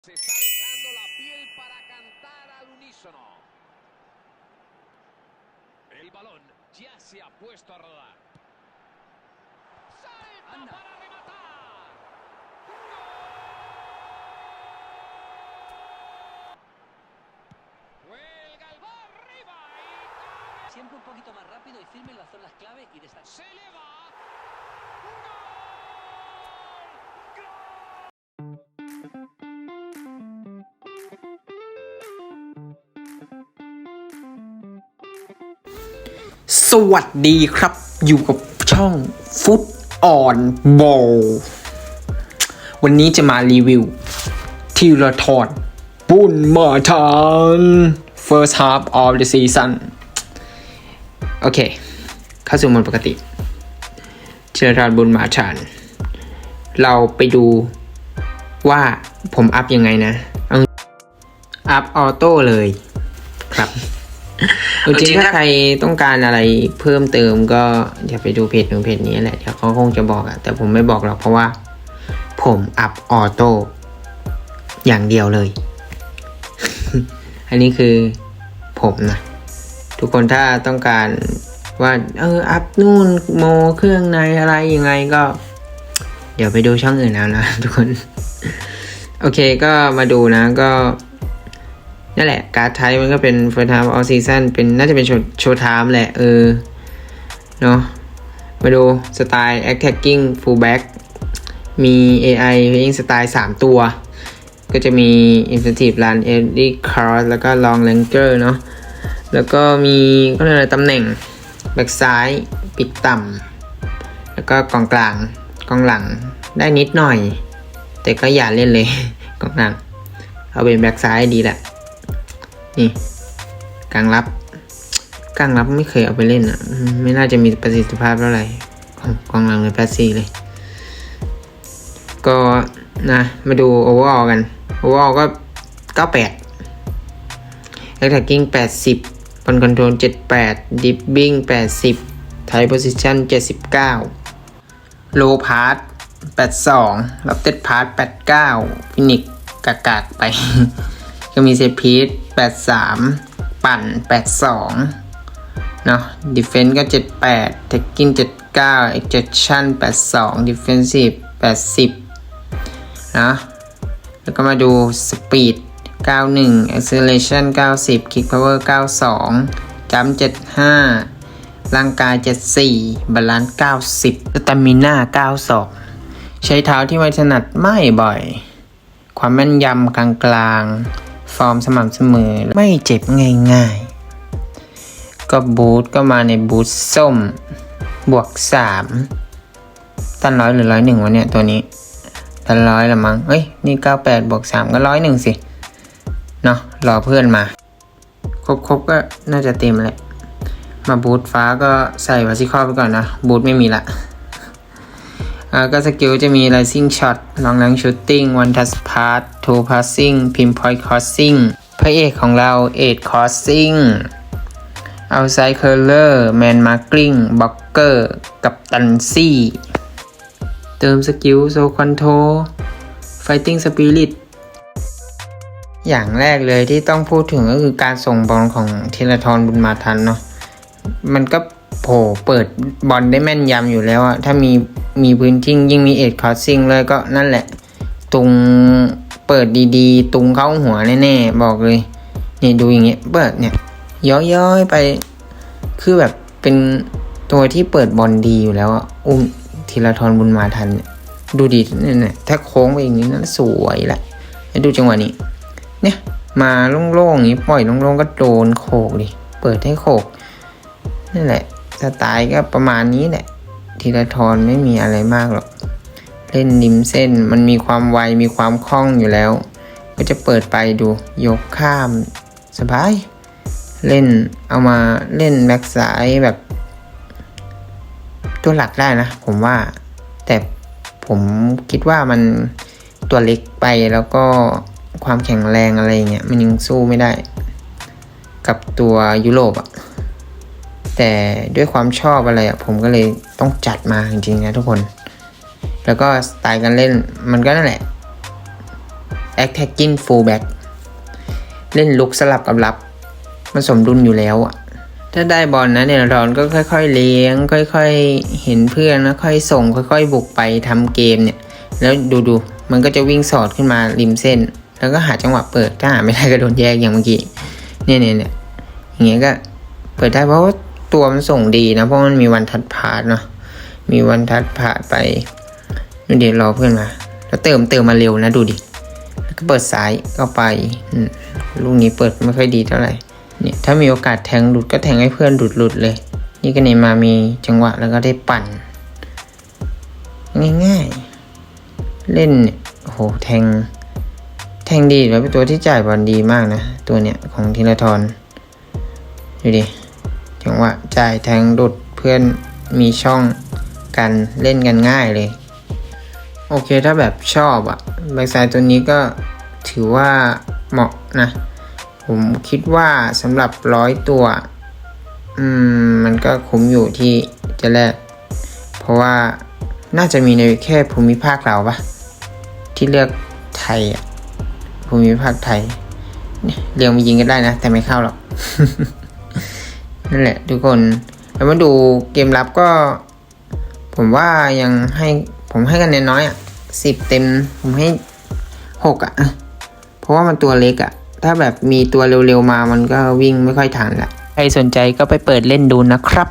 Se está dejando la piel para cantar al unísono. El balón ya se ha puesto a rodar. ¡Salta para rematar! ¡Gol! ¡Cuelga el va arriba! y Siempre un poquito más rápido y firme en las zonas clave y destaca. ¡Se le va! สวัสดีครับ อยู่กับช่องฟุตออนบอลวันนี้จะมารีวิวทีละทอนบุญมาทัน first half of the season โอเค เข้าสู่โหมดปกติทีละทอนบุญมาทันเราไปดูว่าผมอัพยังไงนะเอาอัพออโต้เลยครับ จริงถ้าใครต้องการอะไรเพิ่มเติมก็เดี๋ยวไปดูเพจหนึ่งเพจนี้แหละเดี๋ยวเขาคงจะบอกอะแต่ผมไม่บอกหรอกเพราะว่า ผมอัพออโต้อย่างเดียวเลย อันนี้คือผมนะ ทุกคนถ้าต้องการว่าเอออัพนู่นโมเครื่องในอะไรยังไงก็ เดี๋ยวไปดูช่องอื่นแล้วนะทุกคน โอเคก็มาดูนะก็ นั่นแหละ การ์ดไทยมันก็เป็น first time all season เป็นน่าจะเป็นโชว์โชว์ไทม์แหละ เออ เนาะมาดูสไตล์ attacking fullback มี AI playing สไตล์3ตัว ก็จะมี incentive run early cross แล้วก็ long ranger เนาะแล้วก็มีก็เรียกอะไรตำแหน่ง แบ็กซ้าย ปิดต่ำแล้วก็กองกลางกองหลังได้นิดหน่อย แต่ก็อย่าเล่นเลยกองหลัง เอาเป็นแบ็กซ้ายดีแหละ นี่กลางรับกลางรับไม่เคยเอาไปเล่นอะ ไม่น่าจะมีประสิทธิภาพเท่าไหร่ของกองหลังเลยแพสซี่เลย ก็นะมาดูโอเวอร์ออกันโอเวอร์ออก็98แอคแท็กกิ้ง80บอลคอนโทรล78ดิฟบิ้ง80ไทโพซิชัน79โลพาร์ต82รับเต็ดพาร์ต89ฟินิกกากากๆไป ก็มีเซตพีท 83 ปั่น 82 เนาะดิเฟนส์ก็ 78เทคกิ้ง79 exjection 82 defensive 80 นะ แล้วก็มาดูสปีด91 acceleration 90 kick power 92 jump 75 ร่างกาย 74 บาลานซ์90 stamina 92 ใช้เท้าที่ไม่ถนัดไม่บ่อย ความแม่นยำกลางๆ ฟอร์มสม่ำเสมอ ไม่เจ็บง่ายๆ ก็บูทก็มาในบูทส้ม บวก 3 ตันร้อยหรือร้อยหนึ่งวะเนี่ย ตัวนี้ ตันร้อยละมั้งเอ้ย นี่ 98 บวก 3 ก็ร้อยหนึ่งสิ เนาะรอเพื่อนมา ครบๆ ก็น่าจะเต็มแหละมาบูทฟ้าก็ใส่วาซิคอไปก่อนนะ บูทไม่มีละ ก็สกิลจะมี rising shot long range shooting one touch pass two passing pinpoint crossing พระเอกของเรา eight crossing outside curler man marking blocker กับตันซี่เติมสกิล so control fighting spirit อย่างแรกเลยที่ต้องพูดถึงก็คือการส่งบอลของธีรทรบุญมาทันเนาะมันก็ โผล่เปิดบอลได้แม่นยำอยู่แล้วอะถ้ามีมีพื้นที่ยิ่งมีเอ็ดคอร์ซิ่งเลยก็นั่นแหละ ตุงเปิดดีๆ ตุงเข้าหัวแน่ๆ บอกเลยเนี่ยดูอย่างเงี้ยเปิดเนี่ยย้อยๆไป คือแบบเป็นตัวที่เปิดบอลดีอยู่แล้วอะอุ้มธีรทรบุญมาทันเนี่ยดูดีเนี่ยๆถ้าโค้งไปอย่างนี้นั่นสวยแหละดูจังหวะนี้ เนี่ยมาโล่งๆอย่างนี้ปล่อยโล่งๆก็โดนโขกดิเปิดให้โขกนั่นแหละ สไตล์ก็ประมาณนี้แหละทีละทอนไม่มีอะไรมากหรอก เล่นริมเส้นมันมีความไวมีความคล่องอยู่แล้ว ก็จะเปิดไปดูยกข้ามสบาย เล่นเอามาเล่นแบ็กซ้ายแบบ ตัวหลักได้นะ ผมว่า แต่ผมคิดว่ามันตัวเล็กไปแล้วก็ความแข็งแรงอะไรเงี้ยมันยังสู้ไม่ได้ กับตัวยุโรปอะ แต่ด้วยความชอบอะไรอะผมก็เลยต้องจัดมาจริงๆนะทุกคน แล้วก็สไตล์การเล่นมันก็นั่นแหละ attacking fullback เล่นลุกสลับกับรับ มันสมดุลอยู่แล้วอะถ้าได้บอลนะเนี่ยรอนก็ค่อย ๆ เลี้ยง ค่อย ๆ เห็นเพื่อนแล้วค่อยส่ง ค่อย ๆ บุกไปทำเกมเนี่ย แล้วดูๆมันก็จะวิ่งสอดขึ้นมาริมเส้น แล้วก็หาจังหวะเปิดถ้าหาไม่ได้ก็โดนแยกอย่างเมื่อกี้ เนี่ยเนี่ยเนี่ยอย่างเงี้ยก็เปิดได้เพราะว่า ตัวมันส่งดีนะ เพราะมันมีวันทัดพาดเนาะมีวันทัดพาดไปดูเดี๋ยวรอเพื่อนมา แล้วเติมเติมมาเร็วนะดูดิแล้วก็เปิดซ้ายเข้าไปลูกนี้เปิดไม่ค่อยดีเท่าไหร่เนี่ยถ้ามีโอกาสแทงหลุดก็แทงให้เพื่อนหลุดหลุดเลย นี่ก็เนมามีจังหวะแล้วก็ได้ปั่น ง่ายๆ เล่นโอ้โหแทง แทงดีแล้วเป็นตัวที่จ่ายบอลดีมากนะ ตัวเนี้ยของธีรทรดูดิ จังหวะจ่ายแทงหลุดเพื่อนมีช่องกันเล่นกันง่ายเลย โอเคถ้าแบบชอบอะแบ็กไซด์ตัวนี้ก็ถือว่าเหมาะนะ ผมคิดว่าสำหรับร้อยตัว อืม มันก็คุ้มอยู่ที่จะแลกเพราะว่าน่าจะมีในแค่ภูมิภาคเราปะที่เลือกไทยอะภูมิภาคไทยเนี่ยเรียงมายิงก็ได้นะ แต่ไม่เข้าหรอก นั่นแหละทุกคนแล้วมาดูเกมรับก็ ผมว่ายังให้ผมให้กันเนน้อยอะสิบเต็ม ผมให้หกอะ เพราะว่ามันตัวเล็กอะ ถ้าแบบมีตัวเร็วๆมามันก็วิ่งไม่ค่อยทันละใครสนใจก็ไปเปิดเล่นดูนะครับ